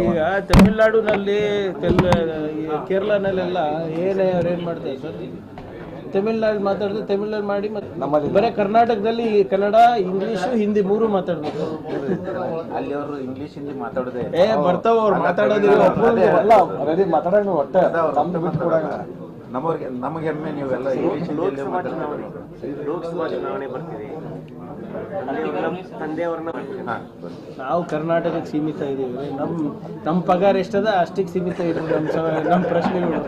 ಈಗ ತಮಿಳ್ನಾಡಿನಲ್ಲಿ ಕೇರಳನಲ್ಲೆಲ್ಲ ಏನೇ ಅವ್ರು ಏನು ಮಾಡ್ತಾರೆ ಸರ್? ತಮಿಳ್ನಾಡು ಮಾತಾಡಿದ್ರೆ ತಮಿಳ್ನಾಡು ಮಾಡಿ ಮತ್ತೆ ನಮ್ಮಲ್ಲಿ ಬರೀ ಕರ್ನಾಟಕದಲ್ಲಿ ಕನ್ನಡ ಇಂಗ್ಲೀಷು ಹಿಂದಿ ಮೂರು ಮಾತಾಡ್ಬೇಕು. ಅಲ್ಲಿ ಅವರು ಇಂಗ್ಲಿಷ್ ಹಿಂದಿ ಮಾತಾಡೋದೇ ಏ ಬರ್ತಾವ ಅವ್ರು ಮಾತಾಡೋದಿಲ್ಲ. ಅಲ್ಲ ರೆಡಿ ಮಾತಾಡಂಗ ಒಟ್ಟೆ. ನಮ್ದು ಬಿಟ್ಟು ಕೊಡಂಗ ನಮ್ಮವ್ರಿಗೆ ನಮಗೆ ಹೆಮ್ಮೆ ನೀವೆಲ್ಲ ಇಂಗ್ಲಿಷ್ ಹಿಂದಿಯಲ್ಲೇ ಮಾತಾಡ್ತಾರೆ ಲೋಕಸಭಾ ಚುನಾವಣೆ ಬರ್ತೀವಿ. ನಾವು ಕರ್ನಾಟಕಕ್ಕೆ ಸೀಮಿತ ಇದೀವಿ ನಮ್ಮ ನಮ್ಮ ಪಗಾರ ಎಷ್ಟದ ಅಷ್ಟಿಗೆ ಸೀಮಿತ ಇದ್ದೀವಿ ನಮ್ಮ ನಮ್ಮ ಪ್ರಶ್ನೆಗಳು.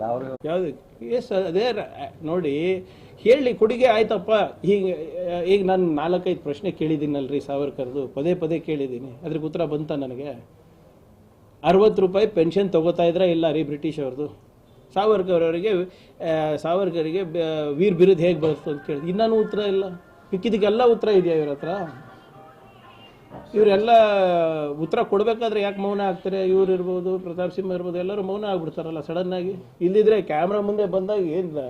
ಯಾವುದು? ಎಸ್ ಅದೇ ನೋಡಿ, ಹೇಳಿ, ಕೊಡುಗೆ ಆಯ್ತಪ್ಪ. ಹೀಗೆ, ಈಗ ನಾನು ನಾಲ್ಕೈದು ಪ್ರಶ್ನೆ ಕೇಳಿದ್ದೀನಲ್ರಿ ಸಾವರ್ಕರ್ದು. ಪದೇ ಪದೇ ಕೇಳಿದ್ದೀನಿ. ಅದ್ರಿಗೆ ಉತ್ತರ ಬಂತ ನನಗೆ? ಅರವತ್ತು ರೂಪಾಯಿ ಪೆನ್ಷನ್ ತಗೋತಾ ಇದ್ರ ಇಲ್ಲ ರೀ ಬ್ರಿಟಿಷ್ ಅವ್ರದ್ದು ಸಾವರ್ಕರ್ ಅವರಿಗೆ ವೀರ್ ಬಿರುದು ಹೇಗೆ ಬರುತ್ತೆ ಅಂತ ಕೇಳಿದೆ. ಇನ್ನೂ ಉತ್ತರ ಇಲ್ಲ. ಮಿಕ್ಕಿದಕ್ಕೆಲ್ಲ ಉತ್ತರ ಇದೆಯಾ ಇವ್ರ ಹತ್ರ? ಇವರೆಲ್ಲ ಉತ್ತರ ಕೊಡಬೇಕಾದ್ರೆ ಯಾಕೆ ಮೌನ ಆಗ್ತಾರೆ ಇವ್ರು ಇರ್ಬೋದು ಪ್ರತಾಪ್ ಸಿಂಹ ಇರ್ಬೋದು ಎಲ್ಲರೂ ಮೌನ ಆಗ್ಬಿಡ್ತಾರಲ್ಲ ಸಡನ್ ಆಗಿ. ಇಲ್ಲಿದ್ರೆ ಕ್ಯಾಮ್ರಾ ಮುಂದೆ ಬಂದಾಗ ಏನಿಲ್ಲ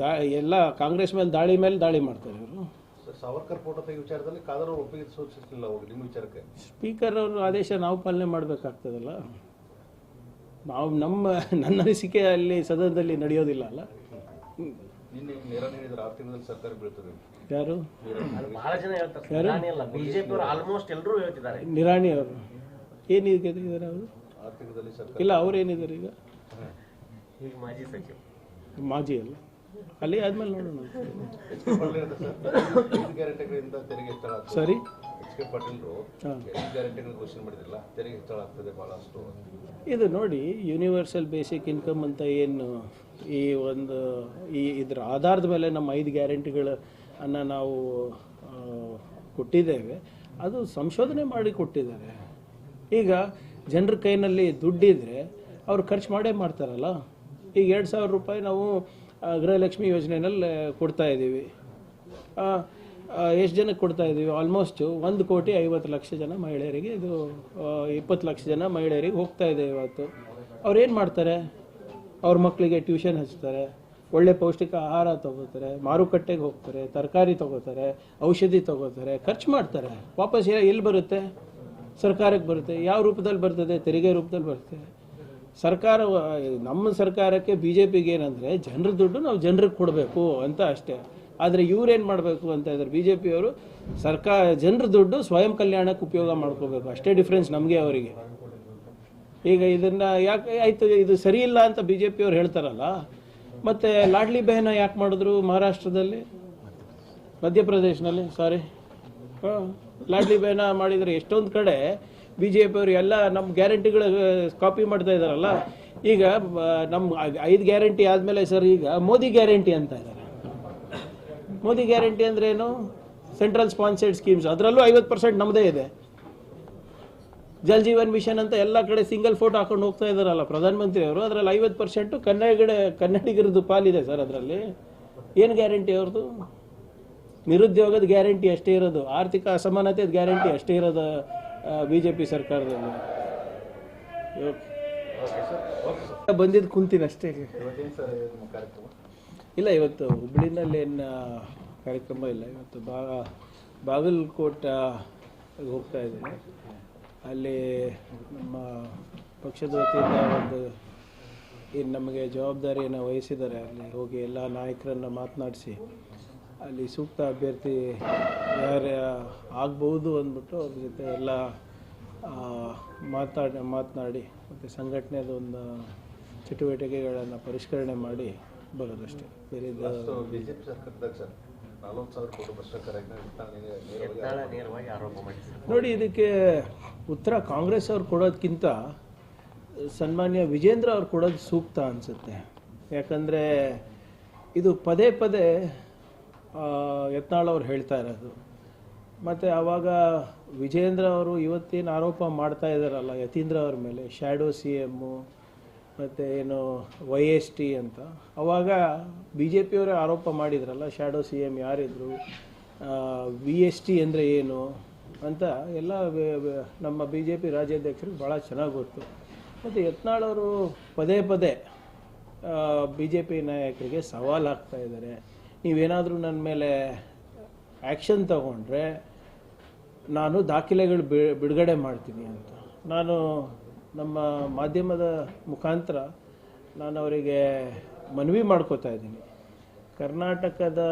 ದಾ ಎಲ್ಲ ಕಾಂಗ್ರೆಸ್ ಮೇಲೆ ದಾಳಿ ಮೇಲೆ ದಾಳಿ ಮಾಡ್ತಾರೆ ಇವರು. ಸಾವರ್ಕರ್ ಫೋಟೋ ತೆಗೆ ವಿಚಾರದಲ್ಲಿ ಕಾದರ್ ಅವರು ಒಪ್ಪಿಗೆ ಸೂಚಿಸಲಿಲ್ಲ ಹೋಗಿ ನಿಮ್ಮ ವಿಚಾರಕ್ಕೆ. ಸ್ಪೀಕರ್ ಅವರು ಆದೇಶ ನಾವು ಪಾಲನೆ ಮಾಡಬೇಕಾಗ್ತದಲ್ಲ. ನಾವು ನಮ್ಮ ನನ್ನ ಅನಿಸಿಕೆ ಅಲ್ಲಿ ಸದನದಲ್ಲಿ ನಡೆಯೋದಿಲ್ಲ ಅಲ್ಲ. ಯಾರು? ಬಹಳ ಜನ ಹೇಳ್ತಾರೆ. ನಿರಾಣಿ ಅಲ್ಲ. ಬಿಜೆಪಿ ಅವರು ಆಲ್ಮೋಸ್ಟ್ ಎಲ್ಲರೂ ಹೇಳ್ತಿದ್ದಾರೆ. ನಿರಾಣಿ ಅವರು. ಏನಿದೆ ಅವರು? ಇಲ್ಲ ಅವ್ರು ಏನಿದ್ದಾರೆ ಈಗ? ಈಗ ಮಾಜಿ ಸಚಿವ. ಮಾಜಿ ಅಲ್ಲ. ಅಲ್ಲಿ ಆದ್ಮೇಲೆ ನೋಡೋಣ. ಸರ್. ಇದು ನೋಡಿ ಯೂನಿವರ್ಸಲ್ ಬೇಸಿಕ್ ಇನ್ಕಮ್ ಅಂತ ಏನು ಈ ಒಂದು, ಈ ಇದರ ಆಧಾರದ ಮೇಲೆ ನಮ್ಮ ಐದು ಗ್ಯಾರಂಟಿಗಳನ್ನು ನಾವು ಕೊಟ್ಟಿದ್ದೇವೆ. ಅದು ಸಂಶೋಧನೆ ಮಾಡಿ ಕೊಟ್ಟಿದ್ದಾರೆ. ಈಗ ಜನರ ಕೈನಲ್ಲಿ ದುಡ್ಡಿದ್ರೆ ಅವ್ರು ಖರ್ಚು ಮಾಡೇ ಮಾಡ್ತಾರಲ್ಲ? ಈಗ ಎರಡು ಸಾವಿರ ರೂಪಾಯಿ ನಾವು ಗೃಹಲಕ್ಷ್ಮಿ ಯೋಜನೆಯಲ್ಲಿ ಕೊಡ್ತಾ ಇದ್ದೀವಿ. ಎಷ್ಟು ಜನಕ್ಕೆ ಕೊಡ್ತಾ ಇದ್ದೀವಿ? ಆಲ್ಮೋಸ್ಟ್ ಒಂದು ಕೋಟಿ ಐವತ್ತು ಲಕ್ಷ ಜನ ಮಹಿಳೆಯರಿಗೆ ಇದು ಇಪ್ಪತ್ತು ಲಕ್ಷ ಜನ ಮಹಿಳೆಯರಿಗೆ ಹೋಗ್ತಾ ಇದೆ ಇವತ್ತು. ಅವ್ರು ಏನು ಮಾಡ್ತಾರೆ? ಅವ್ರ ಮಕ್ಕಳಿಗೆ ಟ್ಯೂಷನ್ ಹಚ್ತಾರೆ, ಒಳ್ಳೆ ಪೌಷ್ಟಿಕ ಆಹಾರ ತಗೋತಾರೆ, ಮಾರುಕಟ್ಟೆಗೆ ಹೋಗ್ತಾರೆ, ತರಕಾರಿ ತಗೋತಾರೆ, ಔಷಧಿ ತಗೋತಾರೆ, ಖರ್ಚು ಮಾಡ್ತಾರೆ. ವಾಪಸ್ ಎಲ್ಲಿ ಬರುತ್ತೆ? ಸರ್ಕಾರಕ್ಕೆ ಬರುತ್ತೆ. ಯಾವ ರೂಪದಲ್ಲಿ ಬರ್ತದೆ? ತೆರಿಗೆ ರೂಪದಲ್ಲಿ ಬರುತ್ತೆ. ಸರ್ಕಾರ, ನಮ್ಮ ಸರ್ಕಾರಕ್ಕೆ ಬಿ ಜೆ ಪಿಗೆ ಏನಂದರೆ, ಜನರ ದುಡ್ಡು ನಾವು ಜನರಿಗೆ ಕೊಡಬೇಕು ಅಂತ ಅಷ್ಟೇ. ಆದರೆ ಇವ್ರೇನು ಮಾಡಬೇಕು ಅಂತ ಇದ್ದಾರೆ ಬಿ ಜೆ ಪಿಯವರು ಸರ್ಕಾರ ಜನರ ದುಡ್ಡು ಸ್ವಯಂ ಕಲ್ಯಾಣಕ್ಕೆ ಉಪಯೋಗ ಮಾಡ್ಕೋಬೇಕು. ಅಷ್ಟೇ ಡಿಫ್ರೆನ್ಸ್ ನಮಗೆ ಅವರಿಗೆ. ಈಗ ಇದನ್ನ ಯಾಕೆ ಆಯ್ತು, ಇದು ಸರಿ ಇಲ್ಲ ಅಂತ ಬಿ ಜೆ ಪಿಯವ್ರು ಹೇಳ್ತಾರಲ್ಲ, ಮತ್ತೆ ಲಾಡ್ಲಿ ಬೆಹನ ಯಾಕೆ ಮಾಡಿದ್ರು ಮಹಾರಾಷ್ಟ್ರದಲ್ಲಿ? ಮಧ್ಯಪ್ರದೇಶನಲ್ಲಿ ಸಾರಿ ಲಾಡ್ಲಿ ಬೆಹನ ಮಾಡಿದರೆ ಎಷ್ಟೊಂದು ಕಡೆ ಬಿ ಜೆ ಪಿಯವರು ಎಲ್ಲ ನಮ್ಮ ಗ್ಯಾರಂಟಿಗಳ ಕಾಪಿ ಮಾಡ್ತಾ ಇದ್ದಾರಲ್ಲ ಈಗ ನಮ್ಮ ಐದು ಗ್ಯಾರಂಟಿ ಆದಮೇಲೆ ಸರ್, ಈಗ ಮೋದಿ ಗ್ಯಾರಂಟಿ ಅಂತ ಇದ್ದಾರೆ ಮೋದಿ ಗ್ಯಾರಂಟಿ ಅಂದ್ರೆ ಏನು? ಸೆಂಟ್ರಲ್ ಸ್ಪಾನ್ಸರ್ಡ್ ಸ್ಕೀಮ್ಸ್, ಅದರಲ್ಲೂ ಐವತ್ತು ಪರ್ಸೆಂಟ್ ನಮ್ಮದೇ ಇದೆ. ಜಲ್ ಜೀವನ್ ಮಿಷನ್ ಅಂತ ಎಲ್ಲ ಕಡೆ ಸಿಂಗಲ್ ಫೋಟೋ ಹಾಕೊಂಡು ಹೋಗ್ತಾ ಇದ್ದಾರಲ್ಲ, ಪ್ರಧಾನಮಂತ್ರಿ ಅವರು, ಅದರಲ್ಲಿ ಐವತ್ತು ಪರ್ಸೆಂಟು ಕನ್ನಡ ಕನ್ನಡಿಗರದ್ದು ಪಾಲಿದೆ ಸರ್ ಅದರಲ್ಲಿ. ಏನು ಗ್ಯಾರಂಟಿ ಅವ್ರದ್ದು ನಿರುದ್ಯೋಗದ ಗ್ಯಾರಂಟಿ ಅಷ್ಟೇ ಇರೋದು. ಆರ್ಥಿಕ ಅಸಮಾನತೆದ ಗ್ಯಾರಂಟಿ ಅಷ್ಟೇ ಇರೋದು ಬಿ ಜೆ ಪಿ ಸರ್ಕಾರದಲ್ಲಿ ಬಂದಿದ್ದು ಕುಂತೀನಿ ಅಷ್ಟೇ. ಇಲ್ಲ, ಇವತ್ತು ಹುಬ್ಳಿನಲ್ಲಿ ಏನು ಕಾರ್ಯಕ್ರಮ ಇಲ್ಲ. ಇವತ್ತು ಬಾ ಬಾಗಲಕೋಟ ಹೋಗ್ತಾ ಇದ್ದೀನಿ. ಅಲ್ಲಿ ನಮ್ಮ ಪಕ್ಷದ ವತಿಯಿಂದ ಒಂದು ಏನು ನಮಗೆ ಜವಾಬ್ದಾರಿಯನ್ನು ವಹಿಸಿದ್ದಾರೆ. ಅಲ್ಲಿ ಹೋಗಿ ಎಲ್ಲ ನಾಯಕರನ್ನು ಮಾತನಾಡಿಸಿ, ಅಲ್ಲಿ ಸೂಕ್ತ ಅಭ್ಯರ್ಥಿ ಯಾರು ಆಗ್ಬೋದು ಅಂದ್ಬಿಟ್ಟು ಅವ್ರ ಜೊತೆ ಎಲ್ಲ ಮಾತಾಡಿ, ಮಾತನಾಡಿ ಮತ್ತು ಸಂಘಟನೆದ ಒಂದು ಚಟುವಟಿಕೆಗಳನ್ನು ಪರಿಷ್ಕರಣೆ ಮಾಡಿ ಬರೋದಷ್ಟೇ. ಬೇರೆ ಸರ್ಕಾರದಾಗ ಸರ್. ನಲ್ವತ್ತು ಸಾವಿರ ಕೋಟಿ ಭ್ರಷ್ಟಾಚಾರ ನೇರವಾಗಿ ಆರೋಪ ಮಾಡಿದ್ದಾರೆ ನೋಡಿ ಇದಕ್ಕೆ ಉತ್ತರ ಕಾಂಗ್ರೆಸ್ ಅವ್ರು ಕೊಡೋದಕ್ಕಿಂತ ಸನ್ಮಾನ್ಯ ವಿಜೇಂದ್ರ ಅವ್ರು ಕೊಡೋದು ಸೂಕ್ತ ಅನಿಸುತ್ತೆ. ಯಾಕಂದರೆ ಇದು ಪದೇ ಪದೇ ಯತ್ನಾಳ್ ಅವ್ರು ಹೇಳ್ತಾ ಇರೋದು. ಮತ್ತು ಆವಾಗ ವಿಜೇಂದ್ರ ಅವರು ಇವತ್ತೇನು ಆರೋಪ ಮಾಡ್ತಾ ಇದ್ದಾರಲ್ಲ ಯತೀಂದ್ರ ಅವ್ರ ಮೇಲೆ ಶ್ಯಾಡೋ ಸಿ ಎಮ್ಮು ಮತ್ತು ಏನು ವೈ ಎಸ್ ಟಿ ಅಂತ. ಅವಾಗ ಬಿ ಜೆ ಪಿಯವರೇ ಆರೋಪ ಮಾಡಿದ್ರಲ್ಲ ಶ್ಯಾಡೋ ಸಿ ಎಂ ಯಾರಿದ್ರು ವಿ ಎಸ್ ಟಿ ಅಂದರೆ ಏನು ಅಂತ ಎಲ್ಲ ನಮ್ಮ ಬಿ ಜೆ ಪಿ ರಾಜ್ಯಾಧ್ಯಕ್ಷರಿಗೆ ಭಾಳ ಚೆನ್ನಾಗಿ ಗೊತ್ತು. ಮತ್ತು ಯತ್ನಾಳವರು ಪದೇ ಪದೇ ಬಿ ಜೆ ಪಿ ನಾಯಕರಿಗೆ ಸವಾಲು ಹಾಕ್ತಾ ಇದ್ದಾರೆ. ನೀವೇನಾದರೂ ನನ್ನ ಮೇಲೆ ಆ್ಯಕ್ಷನ್ ತಗೊಂಡ್ರೆ ನಾನು ದಾಖಲೆಗಳು ಬಿಡುಗಡೆ ಮಾಡ್ತೀನಿ ಅಂತ. ನಾನು ನಮ್ಮ ಮಾಧ್ಯಮದ ಮುಖಾಂತರ ನಾನು ಅವರಿಗೆ ಮನವಿ ಮಾಡ್ಕೋತಾ ಇದ್ದೀನಿ. ಕರ್ನಾಟಕದ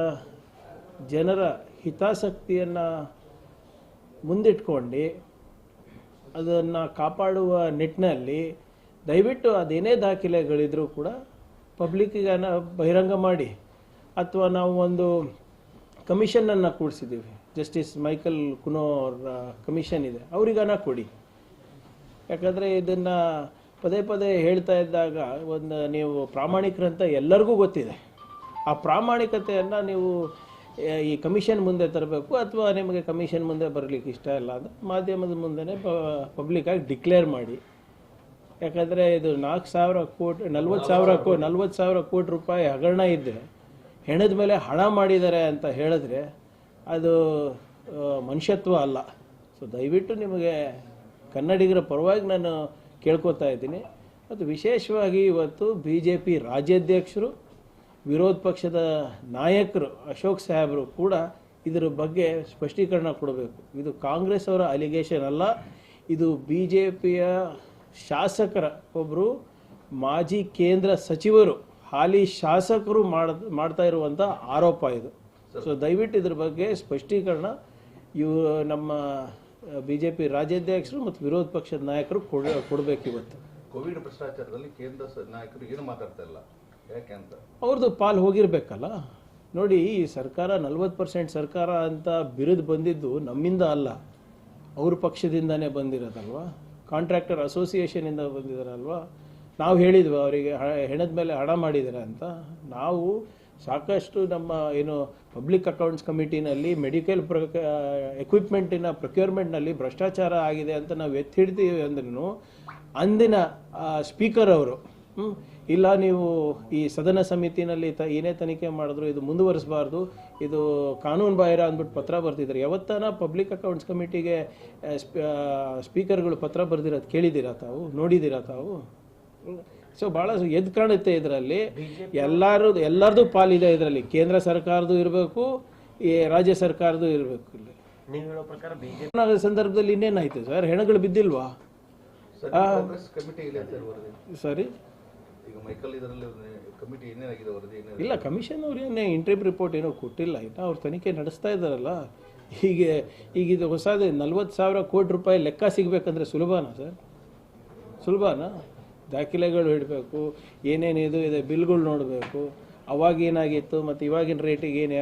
ಜನರ ಹಿತಾಸಕ್ತಿಯನ್ನು ಮುಂದಿಟ್ಕೊಂಡು ಅದನ್ನು ಕಾಪಾಡುವ ನಿಟ್ಟಿನಲ್ಲಿ ದಯವಿಟ್ಟು ಅದೇನೇ ದಾಖಲೆಗಳಿದ್ರೂ ಕೂಡ ಪಬ್ಲಿಕ್ಕಿಗೆ ಬಹಿರಂಗ ಮಾಡಿ ಅಥವಾ ನಾವು ಒಂದು ಕಮಿಷನನ್ನು ಕೂಡಿಸಿದ್ದೀವಿ. ಜಸ್ಟಿಸ್ ಮೈಕಲ್ ಕುನೋರ್ ಕಮಿಷನ್ ಇದೆ. ಅವರಿಗನ ಕೊಡಿ. ಯಾಕಂದರೆ ಇದನ್ನು ಪದೇ ಪದೇ ಹೇಳ್ತಾ ಇದ್ದಾಗ ಒಂದು ನೀವು ಪ್ರಾಮಾಣಿಕರಂತ ಎಲ್ಲರಿಗೂ ಗೊತ್ತಿದೆ. ಆ ಪ್ರಾಮಾಣಿಕತೆಯನ್ನು ನೀವು ಈ ಕಮಿಷನ್ ಮುಂದೆ ತರಬೇಕು ಅಥವಾ ನಿಮಗೆ ಕಮಿಷನ್ ಮುಂದೆ ಬರಲಿಕ್ಕೆ ಇಷ್ಟ ಇಲ್ಲ ಅಂದರೆ ಮಾಧ್ಯಮದ ಮುಂದೆನೇ ಪಬ್ಲಿಕ್ಕಾಗಿ ಡಿಕ್ಲೇರ್ ಮಾಡಿ. ಯಾಕಂದರೆ ಇದು ನಾಲ್ಕು ಸಾವಿರ ಕೋಟಿ, ನಲ್ವತ್ತು ಸಾವಿರ ಕೋ, ನಲ್ವತ್ತು ಸಾವಿರ ಕೋಟಿ ರೂಪಾಯಿ ಹಗರಣ ಇದ್ದರೆ ಹೆಣದ ಮೇಲೆ ಹಣ ಮಾಡಿದ್ದಾರೆ ಅಂತ ಹೇಳಿದ್ರೆ ಅದು ಮನುಷ್ಯತ್ವ ಅಲ್ಲ. ಸೊ ದಯವಿಟ್ಟು ನಿಮಗೆ ಕನ್ನಡಿಗರ ಪರವಾಗಿ ನಾನು ಕೇಳ್ಕೊತಾ ಇದ್ದೀನಿ. ಮತ್ತು ವಿಶೇಷವಾಗಿ ಇವತ್ತು ಬಿ ಜೆ ಪಿ ರಾಜ್ಯಾಧ್ಯಕ್ಷರು, ವಿರೋಧ ಪಕ್ಷದ ನಾಯಕರು ಅಶೋಕ್ ಸಾಹೇಬರು ಕೂಡ ಇದರ ಬಗ್ಗೆ ಸ್ಪಷ್ಟೀಕರಣ ಕೊಡಬೇಕು. ಇದು ಕಾಂಗ್ರೆಸ್ ಅವರ ಅಲಿಗೇಷನ್ ಅಲ್ಲ, ಇದು ಬಿ ಜೆ ಪಿಯ ಶಾಸಕರ ಒಬ್ಬರು ಮಾಜಿ ಕೇಂದ್ರ ಸಚಿವರು, ಹಾಲಿ ಶಾಸಕರು ಮಾಡ, ಮಾಡ್ತಾ ಇರುವಂಥ ಆರೋಪ ಇದು. ಸೊ ದಯವಿಟ್ಟು ಇದ್ರ ಬಗ್ಗೆ ಸ್ಪಷ್ಟೀಕರಣ. ಇವು ನಮ್ಮ ಬಿ ಜೆ ಪಿ ರಾಜ್ಯಾಧ್ಯಕ್ಷರು ಮತ್ತು ವಿರೋಧ ಪಕ್ಷದ ನಾಯಕರು ಕೊಡ ಕೊಡಬೇಕು ಇವತ್ತು. ಕೋವಿಡ್ ಭ್ರಷ್ಟಾಚಾರದಲ್ಲಿ ಕೇಂದ್ರ ನಾಯಕರು ಏನು ಮಾತಾಡ್ತಾ ಇಲ್ಲ? ಯಾಕೆ ಅಂತ? ಅವ್ರದ್ದು ಪಾಲು ಹೋಗಿರ್ಬೇಕಲ್ಲ. ನೋಡಿ ಈ ಸರ್ಕಾರ ನಲ್ವತ್ತು ಪರ್ಸೆಂಟ್ ಸರ್ಕಾರ ಅಂತ ಬಿರುದು ಬಂದಿದ್ದು ನಮ್ಮಿಂದ ಅಲ್ಲ. ಅವ್ರ ಪಕ್ಷದಿಂದನೇ ಬಂದಿರೋದಲ್ವಾ? ಕಾಂಟ್ರಾಕ್ಟರ್ ಅಸೋಸಿಯೇಷನಿಂದ ಬಂದಿದಾರಲ್ವಾ? ನಾವು ಹೇಳಿದ್ವಿ ಅವರಿಗೆ ಹೆಣದ ಮೇಲೆ ಹಣ ಮಾಡಿದ್ದಾರೆ ಅಂತ. ನಾವು ಸಾಕಷ್ಟು ನಮ್ಮ ಏನು ಪಬ್ಲಿಕ್ ಅಕೌಂಟ್ಸ್ ಕಮಿಟಿನಲ್ಲಿ ಮೆಡಿಕಲ್ ಪ್ರ, ಎಕ್ವಿಪ್ಮೆಂಟಿನ ಪ್ರೊಕ್ಯೂರ್ಮೆಂಟ್ನಲ್ಲಿ ಭ್ರಷ್ಟಾಚಾರ ಆಗಿದೆ ಅಂತ ನಾವು ಎತ್ತಿ ಹಿಡ್ತೀವಿ ಅಂದ್ರೂ ಅಂದಿನ ಸ್ಪೀಕರ್ ಅವರು ಇಲ್ಲ ನೀವು ಈ ಸದನ ಸಮಿತಿನಲ್ಲಿ ತ, ಏನೇ ತನಿಖೆ ಮಾಡಿದ್ರು ಇದು ಮುಂದುವರಿಸಬಾರ್ದು, ಇದು ಕಾನೂನು ಬಾಹಿರ ಅಂದ್ಬಿಟ್ಟು ಪತ್ರ ಬರ್ತಿದ್ದಾರೆ. ಯಾವತ್ತಾನ ಪಬ್ಲಿಕ್ ಅಕೌಂಟ್ಸ್ ಕಮಿಟಿಗೆ ಸ್ಪೀಕರ್ಗಳು ಪತ್ರ ಬರೆದಿರೋದು ಕೇಳಿದ್ದೀರಾ ತಾವು? ನೋಡಿದ್ದೀರಾ ತಾವು? ಸೊ ಭಾಳ ಎದ್ದು ಕಾಣುತ್ತೆ ಇದರಲ್ಲಿ. ಎಲ್ಲರೂ ಎಲ್ಲರದು ಪಾಲಿದೆ ಇದರಲ್ಲಿ. ಕೇಂದ್ರ ಸರ್ಕಾರದ್ದು ಇರಬೇಕು ಈ ರಾಜ್ಯ ಸರ್ಕಾರದ್ದು ಇರಬೇಕು ಇಲ್ಲಿ. ನೀವು ಹೇಳೋ ಪ್ರಕಾರ ಬಿಜೆಪಿ ಸಂದರ್ಭದಲ್ಲಿ ಇನ್ನೇನಾಯ್ತು ಸರ್? ಹೆಣಗಳು ಬಿದ್ದಿಲ್ವಾ? ಸರ್ ಕಾಂಗ್ರೆಸ್ ಕಮಿಟಿ ಇಲ್ಲ ಸರ್ ವರದಿ. ಸರಿ. ಈಗ ಮೈಕಲ್ ಇದರಲ್ಲಿ ಕಮಿಟಿ ಏನೇನಾಗಿದೆ ವರದಿ ಇಲ್ಲ ಕಮಿಷನ್ ಅವ್ರು ಏನೇ ಇಂಟ್ರಿಮ್ ರಿಪೋರ್ಟ್ ಏನೋ ಕೊಟ್ಟಿಲ್ಲ ಇನ್ನು ಅವ್ರು ತನಿಖೆ ನಡೆಸ್ತಾ ಇದ್ದಾರಲ್ಲ. ಹೀಗೆ ಈಗ ಇದು ಹೊಸದೇ ನಲ್ವತ್ತು ಸಾವಿರ ಕೋಟಿ ರೂಪಾಯಿ ಲೆಕ್ಕ ಸಿಗ್ಬೇಕಂದ್ರೆ ಸುಲಭನಾ ಸರ್? ಸುಲಭನಾ? ದಾಖಲೆಗಳು ಇಡಬೇಕು ಏನೇನಿದು ಇದೆ ಬಿಲ್ಗಳು ನೋಡಬೇಕು. ಅವಾಗ ಏನಾಗಿತ್ತು ಮತ್ತು ಇವಾಗಿನ ರೇಟಿಗೆ ಏನು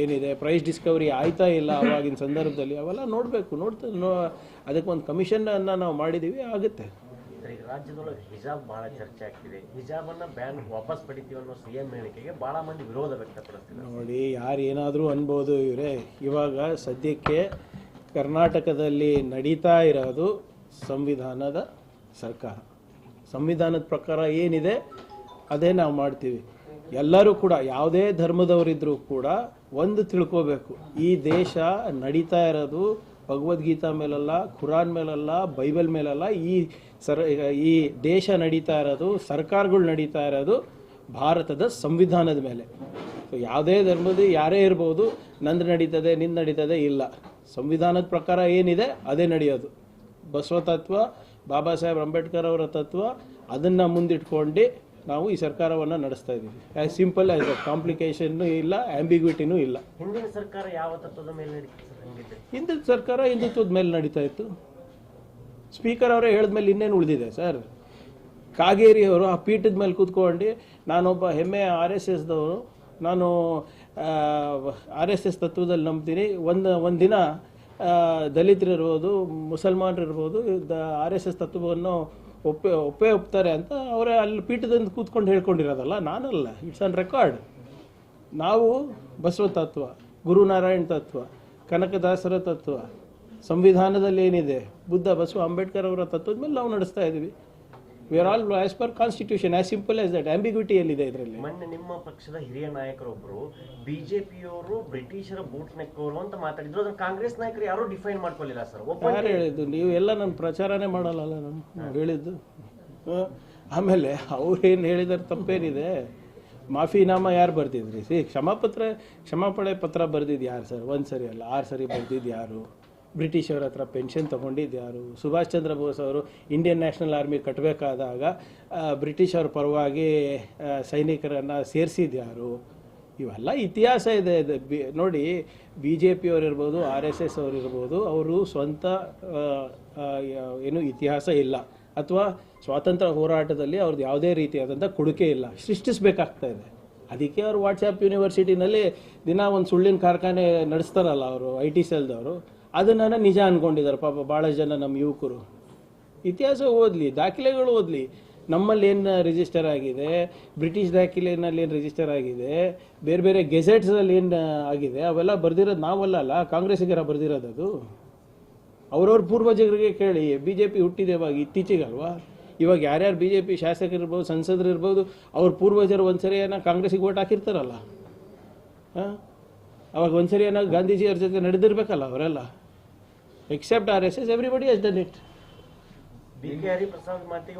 ಏನಿದೆ ಪ್ರೈಸ್ ಡಿಸ್ಕವರಿ ಆಯ್ತಾ ಇಲ್ಲ ಅವಾಗಿನ ಸಂದರ್ಭದಲ್ಲಿ ಅವೆಲ್ಲ ನೋಡಬೇಕು ನೋಡ್ತಾ ನೋ ಅದಕ್ಕೆ ಒಂದು ಕಮಿಷನನ್ನು ನಾವು ಮಾಡಿದ್ದೀವಿ ಆಗುತ್ತೆ. ರಾಜ್ಯದೊಳಗೆ ಹಿಜಾಬ್ ಬಹಳ ಚರ್ಚೆ ಆಗ್ತಿದೆ. ಹಿಜಾಬ್ ಅನ್ನ ಬ್ಯಾನ್ ವಾಪಸ್ ಪಡಿತೀವಿ ಅನ್ನೋ ಸಿಎಂ ಹೇಳಿಕೆಗೆ ಬಹಳ ಮಂದಿ ವಿರೋಧ ವ್ಯಕ್ತಪಡಿಸ್ತಿದ್ದಾರೆ. ನೋಡಿ ಯಾರು ಏನಾದರೂ ಅನ್ಬೋದು ಇವರೇ. ಇವಾಗ ಸದ್ಯಕ್ಕೆ ಕರ್ನಾಟಕದಲ್ಲಿ ನಡೀತಾ ಇರೋದು ಸಂವಿಧಾನದ ಸರ್ಕಾರ. ಸಂವಿಧಾನದ ಪ್ರಕಾರ ಏನಿದೆ, ಅದೇ ನಾವು ಮಾಡ್ತೀವಿ. ಎಲ್ಲರೂ ಕೂಡ, ಯಾವುದೇ ಧರ್ಮದವರಿದ್ದರೂ ಕೂಡ ಒಂದು ತಿಳ್ಕೋಬೇಕು. ಈ ದೇಶ ನಡೀತಾ ಇರೋದು ಭಗವದ್ಗೀತಾ ಮೇಲಲ್ಲ, ಖುರಾನ್ ಮೇಲಲ್ಲ, ಬೈಬಲ್ ಮೇಲಲ್ಲ, ಈ ಸರ್, ಈ ದೇಶ ನಡೀತಾ ಇರೋದು, ಸರ್ಕಾರಗಳು ನಡೀತಾ ಇರೋದು ಭಾರತದ ಸಂವಿಧಾನದ ಮೇಲೆ. ಯಾವುದೇ ಧರ್ಮದ ಯಾರೇ ಇರ್ಬೋದು, ನಂದು ನಡೀತದೆ, ನಿಂದು ನಡೀತದೆ ಇಲ್ಲ. ಸಂವಿಧಾನದ ಪ್ರಕಾರ ಏನಿದೆ, ಅದೇ ನಡೆಯೋದು. ಬಸವ ತತ್ವ ಬಾಬಾ ಸಾಹೇಬ್ ಅಂಬೇಡ್ಕರ್ ಅವರ ತತ್ವ ಅದನ್ನು ಮುಂದಿಟ್ಕೊಂಡು ನಾವು ಈ ಸರ್ಕಾರವನ್ನು ನಡೆಸ್ತಾ ಇದ್ದೀವಿ. ಆ್ಯಸ್ ಸಿಂಪಲ್ ಆ್ಯಸ್ ಕಾಂಪ್ಲಿಕೇಶನ್ನು ಇಲ್ಲ ಆಂಬಿಗ್ವಿಟಿನೂ ಇಲ್ಲ. ಹಿಂದಿನ ಸರ್ಕಾರ ಯಾವ ತತ್ವದ ಮೇಲೆ ಹಿಂದಿನ ಸರ್ಕಾರ ಹಿಂದುತ್ವದ ಮೇಲೆ ನಡೀತಾ ಇತ್ತು. ಸ್ಪೀಕರ್ ಅವರೇ ಹೇಳಿದ್ಮೇಲೆ ಇನ್ನೇನು ಉಳಿದಿದೆ ಸರ್? ಕಾಗೇರಿ ಅವರು ಆ ಪೀಠದ ಮೇಲೆ ಕೂತ್ಕೊಂಡು ನಾನೊಬ್ಬ ಹೆಮ್ಮೆ ಆರ್ ಎಸ್ ಎಸ್ದವರು ನಾನು ಆರ್ ಎಸ್ ಎಸ್ ತತ್ವದಲ್ಲಿ ನಂಬ್ತೀನಿ. ಒಂದು ಒಂದು ದಿನ ದಲಿತರಿರ್ಬೋದು, ಮುಸಲ್ಮಾನರಿರ್ಬೋದು ಆರ್ ಎಸ್ ಎಸ್ ತತ್ವವನ್ನು ಒಪ್ಪೆ, ಒಪ್ಪೇ ಒಪ್ತಾರೆ ಅಂತ ಅವರೇ ಅಲ್ಲಿ ಪೀಠದಿಂದ ಕೂತ್ಕೊಂಡು ಹೇಳ್ಕೊಂಡಿರೋದಲ್ಲ, ನಾನಲ್ಲ. ಇಟ್ಸ್ ಆನ್ ರೆಕಾರ್ಡ್ ನಾವು ಬಸವ ತತ್ವ, ಗುರುನಾರಾಯಣ ತತ್ವ, ಕನಕದಾಸರ ತತ್ವ, ಸಂವಿಧಾನದಲ್ಲಿ ಏನಿದೆ, ಬುದ್ಧ, ಬಸವ, ಅಂಬೇಡ್ಕರ್ ಅವರ ತತ್ವದ ಮೇಲೆ ನಾವು ನಡೆಸ್ತಾ ಇದ್ದೀವಿ. We are all as per constitution as simple as that ambiguity ಎಲ್ಲಿದೆ ಇದರಲ್ಲಿ? ಮೊನ್ನೆ ನಿಮ್ಮ ಪಕ್ಷದ ಹಿರಿಯ ನಾಯಕರೊಬ್ಬರು ಬಿಜೆಪಿಯವರು ಬ್ರಿಟಿಷರ ಬೂಟ್ ನೆಕ್ಕವರು ಅಂತ ಮಾತಾಡಿದ್ರು. ಅದನ್ನ ಕಾಂಗ್ರೆಸ್ ನಾಯಕರು ಯಾರು ಡಿಫೈನ್ ಮಾಡ್ಕೊಳ್ಳಿಲ್ಲ ಸರ್. ಯಾರು ಹೇಳಿದ್ದು? ನೀವು ಎಲ್ಲ ನನ್ನ ಪ್ರಚಾರನೇ ಮಾಡಲ್ಲ ನಾನು? ಹೇಳಿದ್ದು. ಆಮೇಲೆ ಅವ್ರೇನು ಹೇಳಿದಾರೆ ತಪ್ಪೇನಿದೆ? ಮಾಫಿನಾಮ ಯಾರು ಬರ್ದಿದ್ರಿ? ಸಿ ಕ್ಷಮಾಪತ್ರ ಕ್ಷಮಾಪಣೆ ಪತ್ರ ಬರ್ದಿದ್ದು ಯಾರು ಸರ್? ಒಂದು ಸರಿ ಅಲ್ಲ ಆರು ಸರಿ ಬರ್ದಿದ್ದು ಯಾರು? ಬ್ರಿಟಿಷವ್ರ ಹತ್ರ ಪೆನ್ಷನ್ ತೊಗೊಂಡಿದ್ದು ಸುಭಾಷ್ ಚಂದ್ರ ಬೋಸ್ ಅವರು ಇಂಡಿಯನ್ ನ್ಯಾಷನಲ್ ಆರ್ಮಿ ಕಟ್ಟಬೇಕಾದಾಗ ಬ್ರಿಟಿಷ್ ಪರವಾಗಿ ಸೈನಿಕರನ್ನು ಸೇರಿಸಿದ್ದು ಯಾರು? ಇವೆಲ್ಲ ಇತಿಹಾಸ ಇದೆ. ಬಿ- ನೋಡಿ ಬಿ ಜೆ ಪಿಯವ್ರು ಇರ್ಬೋದು, ಆರ್ ಎಸ್ ಎಸ್ ಅವರಿರ್ಬೋದು ಅವರು ಸ್ವಂತ ಏನು ಇತಿಹಾಸ ಇಲ್ಲ. ಅಥವಾ ಸ್ವಾತಂತ್ರ್ಯ ಹೋರಾಟದಲ್ಲಿ ಅವ್ರದ್ದು ಯಾವುದೇ ರೀತಿಯಾದಂಥ ಕೊಡುಗೆ ಇಲ್ಲ. ಸೃಷ್ಟಿಸಬೇಕಾಗ್ತಾ ಇದೆ. ಅದಕ್ಕೆ ಅವರು ವಾಟ್ಸಪ್ ಯೂನಿವರ್ಸಿಟಿನಲ್ಲಿ ದಿನ ಒಂದು ಸುಳ್ಳಿನ ಕಾರ್ಖಾನೆ ನಡೆಸ್ತಾರಲ್ಲ ಅವರು, ಐ ಟಿ ಸೆಲ್ದವರು. ಅದನ್ನ ನಿಜ ಅಂದ್ಕೊಂಡಿದ್ದಾರೆ ಪಾಪ ಭಾಳ ಜನ ನಮ್ಮ ಯುವಕರು. ಇತಿಹಾಸ ಓದಲಿ, ದಾಖಲೆಗಳು ಓದಲಿ. ನಮ್ಮಲ್ಲಿ ಏನು ರಿಜಿಸ್ಟರ್ ಆಗಿದೆ? ಬ್ರಿಟಿಷ್ ದಾಖಲೆನಲ್ಲಿ ಏನು ರಿಜಿಸ್ಟರ್ ಆಗಿದೆ? ಬೇರೆ ಬೇರೆ ಗೆಜೆಟ್ಸಲ್ಲಿ ಏನು ಆಗಿದೆ? ಅವೆಲ್ಲ ಬರ್ದಿರೋದು ನಾವಲ್ಲ ಅಲ್ಲ? ಕಾಂಗ್ರೆಸ್ಸಿಗರ ಬರ್ದಿರೋದು ಅವ್ರವ್ರ ಪೂರ್ವಜರಿಗೆ ಕೇಳಿ ಬಿ ಜೆ ಪಿ ಹುಟ್ಟಿದೆ ಇವಾಗ, ಇತ್ತೀಚೆಗಲ್ವಾ? ಇವಾಗ ಯಾರ್ಯಾರು ಬಿ ಜೆ ಪಿ ಶಾಸಕರಿರ್ಬೋದು ಸಂಸದರು ಇರ್ಬೋದು ಅವ್ರ ಪೂರ್ವಜರು ಒಂದ್ಸರಿ ಏನೋ ಕಾಂಗ್ರೆಸ್ಸಿಗೆ ಓಟ್ ಹಾಕಿರ್ತಾರಲ್ಲ? ಹಾಂ? ಅವಾಗ ಒಂದ್ಸರಿ ಏನಾಗ ಗಾಂಧೀಜಿಯವ್ರ ಜೊತೆ ನಡೆದಿರ್ಬೇಕಲ್ಲ ಅವರೆಲ್ಲ? Except RSS, everybody has done it. B.K. Hari Prasad Mati